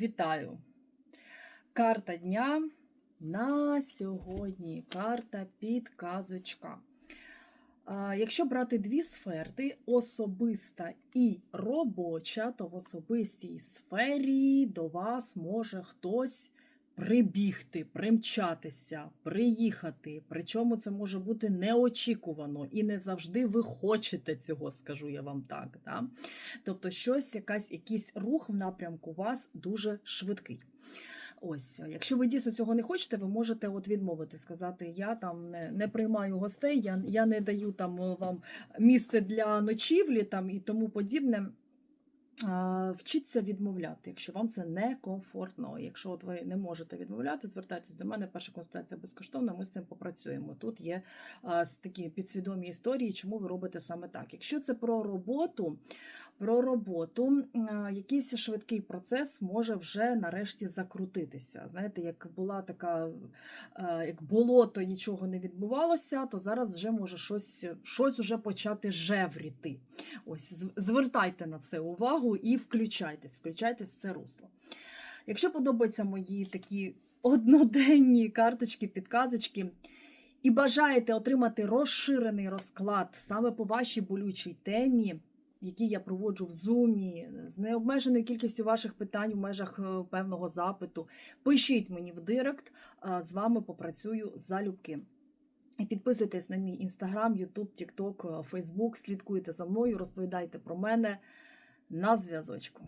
Вітаю! Карта дня на сьогодні. Карта підказочка. Якщо брати дві сфери, особиста і робоча, то в особистій сфері до вас може хтось прибігти, примчатися, приїхати. Причому це може бути неочікувано і не завжди ви хочете цього, скажу я вам так. Да? Тобто, щось, якась, якийсь рух в напрямку вас дуже швидкий. Ось, якщо ви дійсно цього не хочете, ви можете от відмовити, сказати: я там не, не приймаю гостей, я, я не даю там е, вам місце для ночівлі там і тому подібне. А, Вчіться відмовляти, якщо вам це некомфортно. Якщо от ви не можете відмовляти, звертайтесь до мене. Перша консультація безкоштовна. Ми з цим попрацюємо. Тут є а, такі підсвідомі історії, чому ви робите саме так. Якщо це про роботу, про роботу, а, якийсь швидкий процес може вже нарешті закрутитися. Знаєте, як була така, як болото, нічого не відбувалося, то зараз вже може щось, щось уже почати жевріти. Ось звертайте на це увагу і включайтесь, включайтесь в це русло. Якщо подобаються мої такі одноденні карточки, підказочки, і бажаєте отримати розширений розклад саме по вашій болючій темі, які я проводжу в зумі, з необмеженою кількістю ваших питань у межах е, певного запиту, пишіть мені в директ, з вами попрацюю залюбки. Підписуйтесь на мій інстаграм, Ютуб, Тікток, Фейсбук, слідкуйте за мною, розповідайте про мене на зв'язочку.